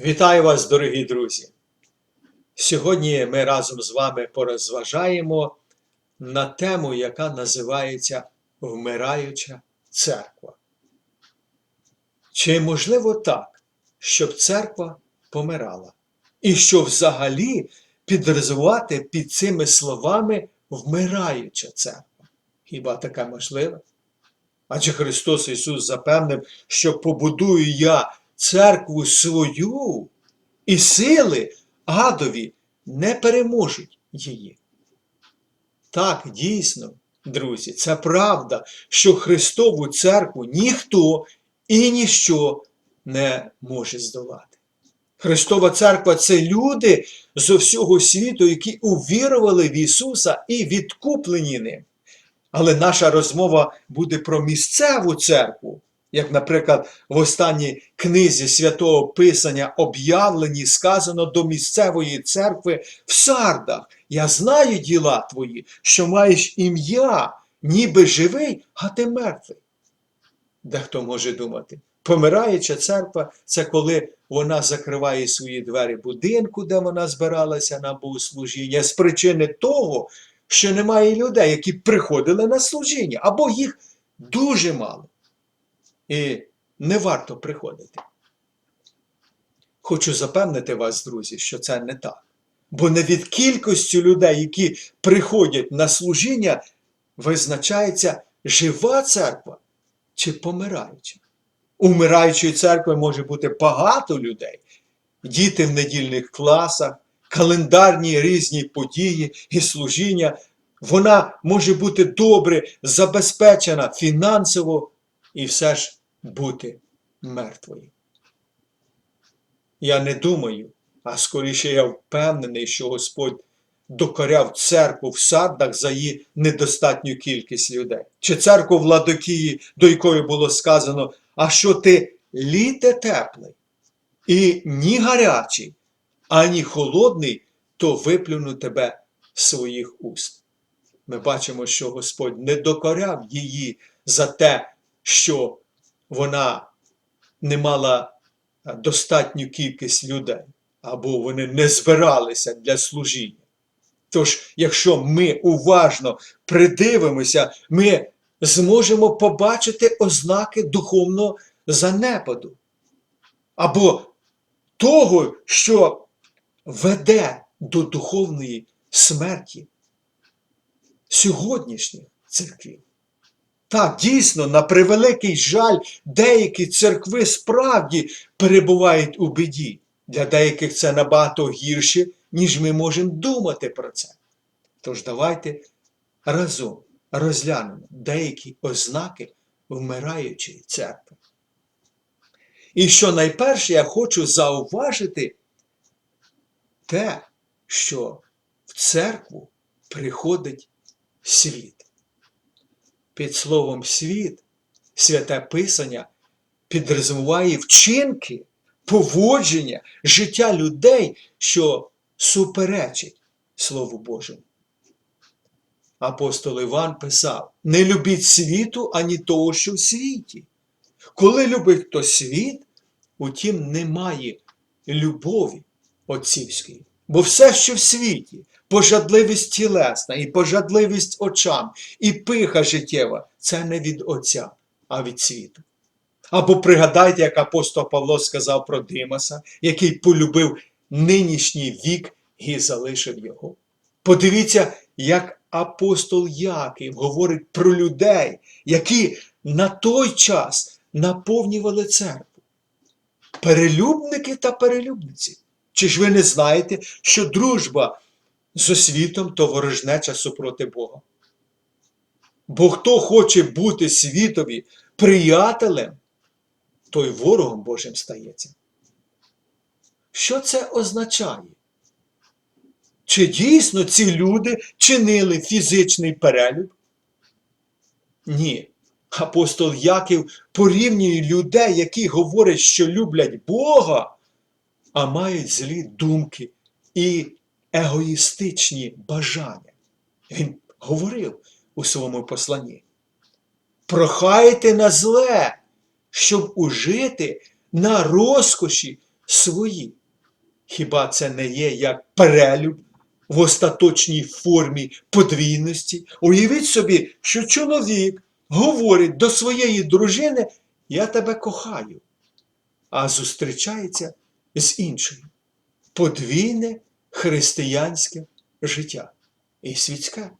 Вітаю вас, дорогі друзі! Сьогодні ми разом з вами порозважаємо на тему, яка називається Вмираюча церква. Чи можливо так, щоб церква помирала? І що взагалі підрозвивати під цими словами вмираюча церква? Хіба таке можливе? Адже Христос Ісус запевнив, що побудую я церкву свою, і сили адові не переможуть її. Так, дійсно, друзі, це правда, що Христову церкву ніхто і ніщо не може здолати. Христова церква це люди з всього світу, які увірували в Ісуса і відкуплені ним. Але наша розмова буде про місцеву церкву, як, наприклад, в останній книзі святого Писання об'явленні сказано до місцевої церкви в Сардах. Я знаю діла твої, що маєш ім'я, ніби живий, а ти мертвий. Дехто може думати, помираюча церква це коли вона закриває свої двері будинку, де вона збиралася на богослужіння, з причини того, що немає людей, які приходили на служіння, або їх дуже мало. І не варто приходити. Хочу запевнити вас, друзі, що це не так. Бо не від кількості людей, які приходять на служіння, визначається жива церква чи помираюча. У вмираючої церкви може бути багато людей, діти в недільних класах, календарні різні події і служіння. Вона може бути добре забезпечена фінансово і все ж бути мертвою. Я не думаю, а скоріше я впевнений, що Господь докоряв церкву в сардах за її недостатню кількість людей. Чи церкву в Ладокії, до якої було сказано, а що ти літе теплий і ні гарячий, ані холодний, то виплюну тебе з своїх уст. Ми бачимо, що Господь не докоряв її за те, що вона не мала достатню кількість людей, або вони не збиралися для служіння. Тож, якщо ми уважно придивимося, ми зможемо побачити ознаки духовного занепаду, або того, що веде до духовної смерті сьогоднішніх церквів. Так, дійсно, на превеликий жаль, деякі церкви справді перебувають у біді. Для деяких це набагато гірше, ніж ми можемо думати про це. Тож давайте разом розглянемо деякі ознаки вмираючої церкви. І що найперше я хочу зауважити те, що в церкву приходить світ. Під словом світ святе Писання підрозуміває вчинки, поводження, життя людей, що суперечить Слову Божому. Апостол Іван писав: не любіть світу, ані того, що в світі. Коли любить хто світ, утім немає любові отцівської. Бо все, що в світі, пожадливість тілесна, і пожадливість очам, і пиха життєва це не від Отця, а від світу. Або пригадайте, як апостол Павло сказав про Димаса, який полюбив нинішній вік і залишив його. Подивіться, як апостол Яків говорить про людей, які на той час наповнювали церкву. Перелюбники та перелюбниці. Чи ж ви не знаєте, що дружба з освітом то ворожнеча супроти Бога? Бо хто хоче бути світові приятелем, той ворогом Божим стається. Що це означає? Чи дійсно ці люди чинили фізичний перелюб? Ні. Апостол Яків порівнює людей, які говорять, що люблять Бога, а мають злі думки і егоїстичні бажання. Він говорив у своєму посланні. Прохайте на зле, щоб ужити на розкоші свої. Хіба це не є як перелюб в остаточній формі подвійності? Уявіть собі, що чоловік говорить до своєї дружини, я тебе кохаю, а зустрічається з іншою. Подвійне християнське життя і світське.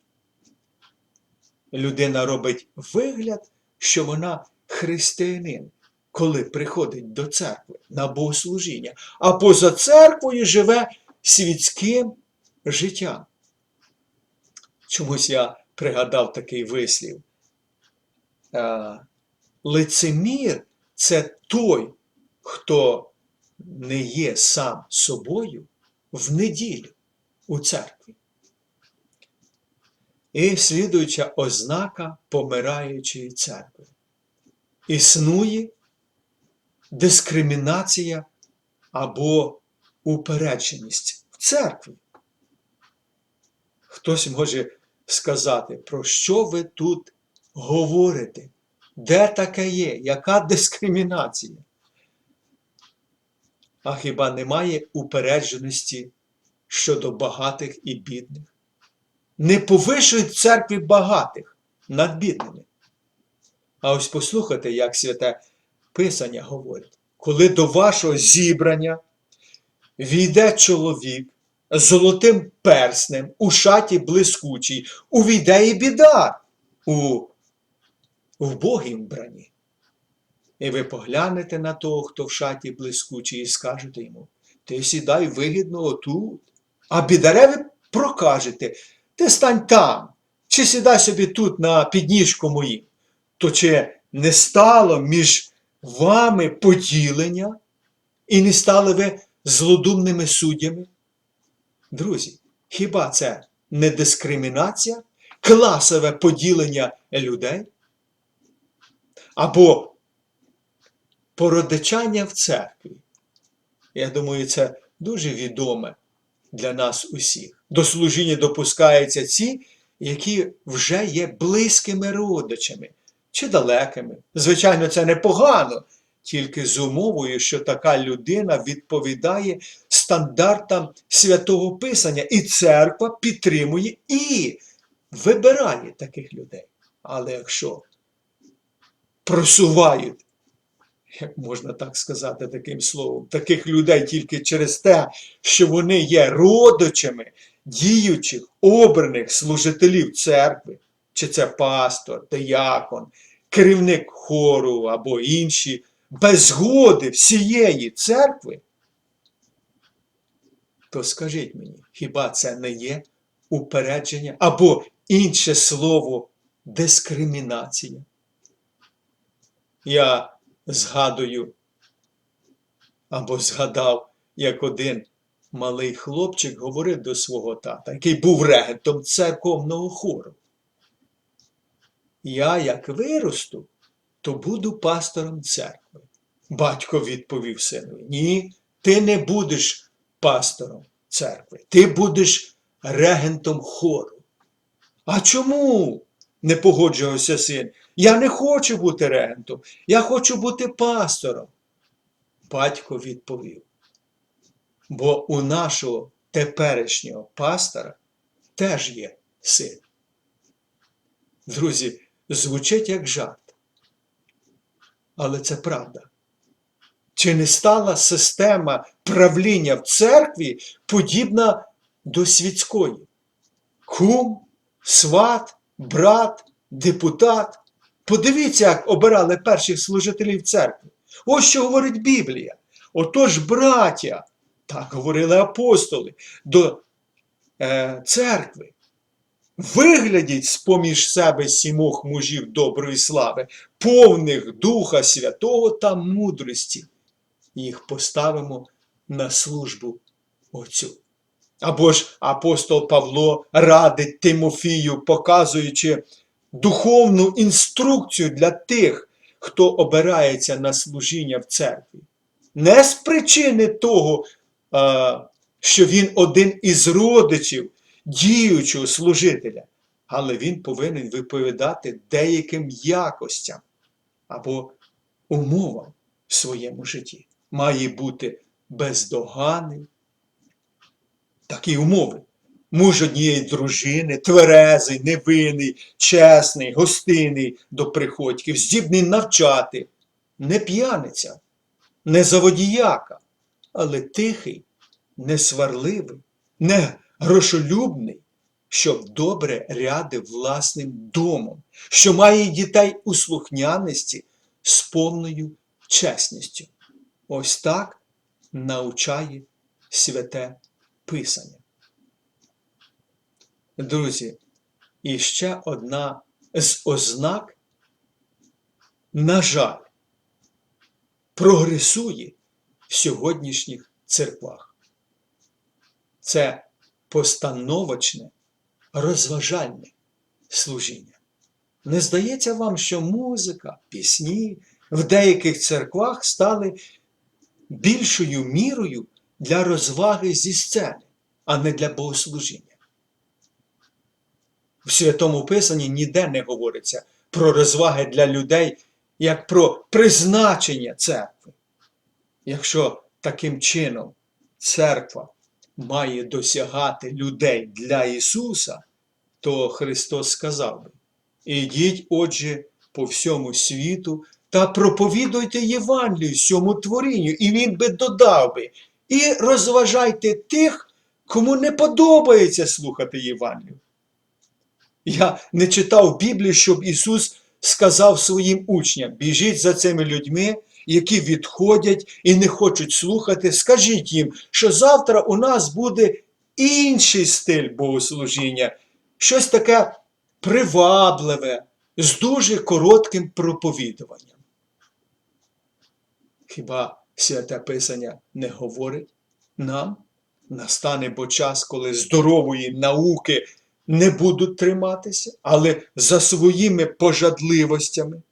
Людина робить вигляд, що вона християнин, коли приходить до церкви на богослужіння, а поза церквою живе світським життям. Чомусь я пригадав такий вислів. Е, Лицемір це той, хто не є сам собою в неділю у церкві. І слідуюча ознака помираючої церкви. Існує дискримінація або упередженість в церкві. Хтось може сказати, про що ви тут говорите? Де таке є? Яка дискримінація? А хіба немає упередженості щодо багатих і бідних? Не повишують церкві багатих над бідними. А ось послухайте, як святе Писання говорить, коли до вашого зібрання війде чоловік золотим перснем у шаті блискучій, увійде і біда у вбогім вбранні. І ви поглянете на того, хто в шаті блискучий, і скажете йому, ти сідай вигідно отут. А бідареві прокажете, ти стань там, чи сідай собі тут на підніжку моїм. То чи не стало між вами поділення, і не стали ви злодумними суддями? Друзі, хіба це не дискримінація, класове поділення людей? Або породичання в церкві? Я думаю, це дуже відоме для нас усіх. До служіння допускаються ці, які вже є близькими родичами чи далекими. Звичайно, це непогано, тільки з умовою, що така людина відповідає стандартам святого Писання, і церква підтримує і вибирає таких людей. Але якщо просувають, як можна так сказати таким словом, таких людей тільки через те, що вони є родичами діючих, обраних служителів церкви, чи це пастор, диякон, керівник хору або інші, без згоди всієї церкви, то скажіть мені, хіба це не є упередження або інше слово дискримінація? Я згадую або згадав, як один малий хлопчик говорив до свого тата, який був регентом церковного хору. Я, як виросту, то буду пастором церкви. Батько відповів синові, ні, ти не будеш пастором церкви, ти будеш регентом хору. А чому? не погоджувався син. Я не хочу бути регентом, я хочу бути пастором. Батько відповів. Бо у нашого теперішнього пастора теж є син. Друзі, звучить як жарт. Але це правда. Чи не стала система правління в церкві подібна до світської? Кум, сват, брат, депутат. Подивіться, як обирали перших служителів церкви. Ось що говорить Біблія. Отож, браття, так говорили апостоли, до е, церкви. Виглядіть з-поміж себе сімох мужів доброї слави, повних Духа Святого та мудрості. Їх поставимо на службу Отцю. Або ж апостол Павло радить Тимофію, показуючи духовну інструкцію для тих, хто обирається на служіння в церкві. Не з причини того, що він один із родичів діючого служителя, але він повинен відповідати деяким якостям або умовам в своєму житті. Має бути бездоганий. Такі умови. Муж однієї дружини, тверезий, невинний, чесний, гостинний до приходьків, здібний навчати, не п'яниця, не заводіяка, але тихий, не сварливий, не грошолюбний, щоб добре рядив власним домом, що має дітей у слухняності з повною чесністю. Ось так навчає святе Писання. Друзі, і ще одна з ознак, на жаль, прогресує в сьогоднішніх церквах. Це постановочне, розважальне служіння. Не здається вам, що музика, пісні в деяких церквах стали більшою мірою для розваги зі сцени, а не для богослужіння. В Святому Писанні ніде не говориться про розваги для людей, як про призначення церкви. Якщо таким чином церква має досягати людей для Ісуса, то Христос сказав би: Ідіть, отже, по всьому світу та проповідуйте Євангелію всьому творінню, і Він би додав би, і розважайте тих, кому не подобається слухати Євангелію. Я не читав Біблію, щоб Ісус сказав своїм учням: біжіть за цими людьми, які відходять і не хочуть слухати. Скажіть їм, що завтра у нас буде інший стиль богослужіння, щось таке привабливе, з дуже коротким проповідуванням. Хіба святе Писання не говорить нам? Настане бо час, коли здорової науки не будуть триматися, але за своїми пожадливостями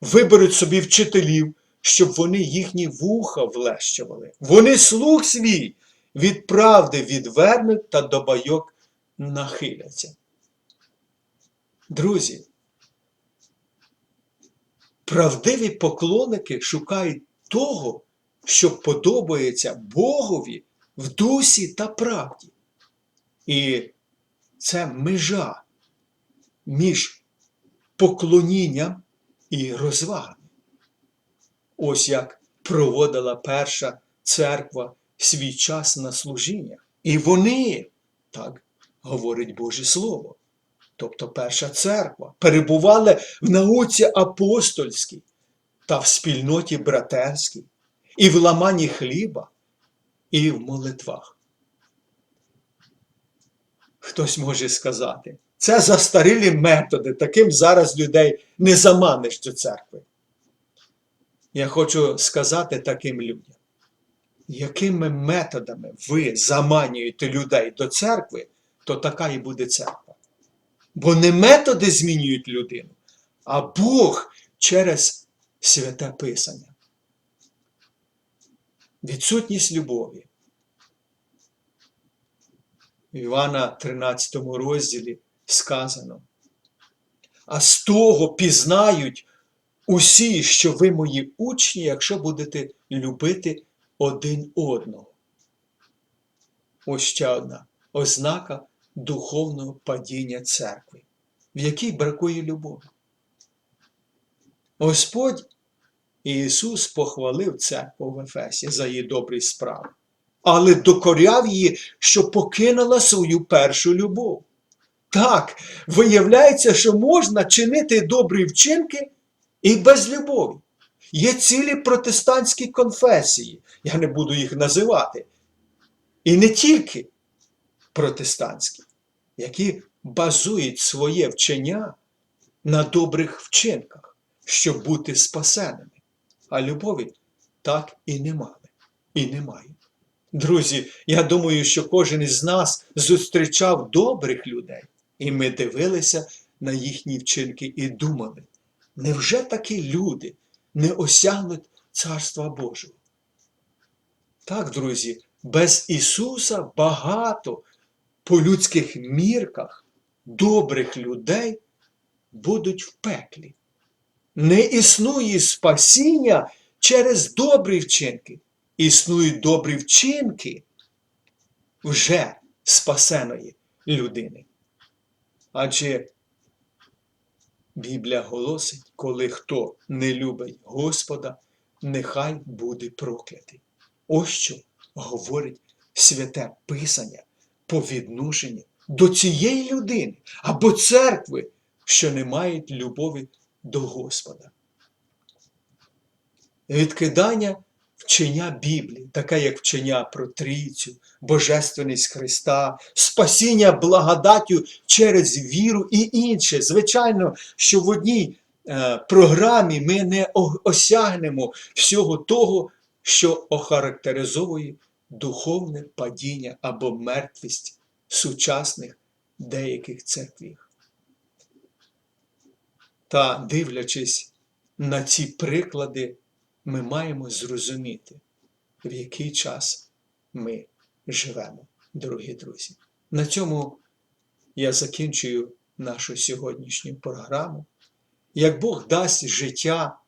виберуть собі вчителів, щоб вони їхні вуха влещували. Вони слух свій від правди відвернуть та до байок нахиляться. Друзі, правдиві поклонники шукають того, що подобається Богові в дусі та правді. І це межа між поклонінням і розвагами. Ось як проводила перша церква свій час на служіння. І вони, так говорить Боже Слово, тобто перша церква, перебували в науці апостольській та в спільноті братерській, і в ламанні хліба, і в молитвах. Хтось може сказати, це застарілі методи, таким зараз людей не заманиш до церкви. Я хочу сказати таким людям, якими методами ви заманюєте людей до церкви, то така і буде церква. Бо не методи змінюють людину, а Бог через святе Писання. Відсутність любові. Івана 13 розділі сказано. А з того пізнають усі, що ви мої учні, якщо будете любити один одного. Ось ще одна ознака духовного падіння церкви, в якій бракує любові. Господь Ісус похвалив церкву в Ефесі за її добрі справи, але докоряв її, що покинула свою першу любов. Так, виявляється, що можна чинити добрі вчинки і без любові. Є цілі протестантські конфесії, я не буду їх називати. І не тільки протестантські, які базують своє вчення на добрих вчинках, щоб бути спасеними. А любові так і не мали, і немає. Друзі, я думаю, що кожен із нас зустрічав добрих людей, і ми дивилися на їхні вчинки і думали, невже такі люди не осягнуть Царства Божого? Так, друзі, без Ісуса багато по людських мірках добрих людей будуть в пеклі. Не існує спасіння через добрі вчинки, існують добрі вчинки вже спасеної людини. Адже Біблія голосить, коли хто не любить Господа, нехай буде проклятий. Ось що говорить святе Писання по відношенню до цієї людини або церкви, що не мають любові до Господа. Відкидання вчення Біблії, таке як вчення про трійцю, божественність Христа, спасіння благодаттю через віру і інше. Звичайно, що в одній е, програмі ми не осягнемо всього того, що охарактеризовує духовне падіння або мертвість сучасних деяких церквів. Та дивлячись на ці приклади, ми маємо зрозуміти, в який час ми живемо, дорогі друзі. На цьому я закінчую нашу сьогоднішню програму. Як Бог дасть життя,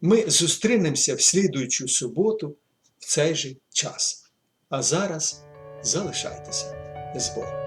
ми зустрінемося в слідуючу суботу в цей же час. А зараз залишайтеся з Богом.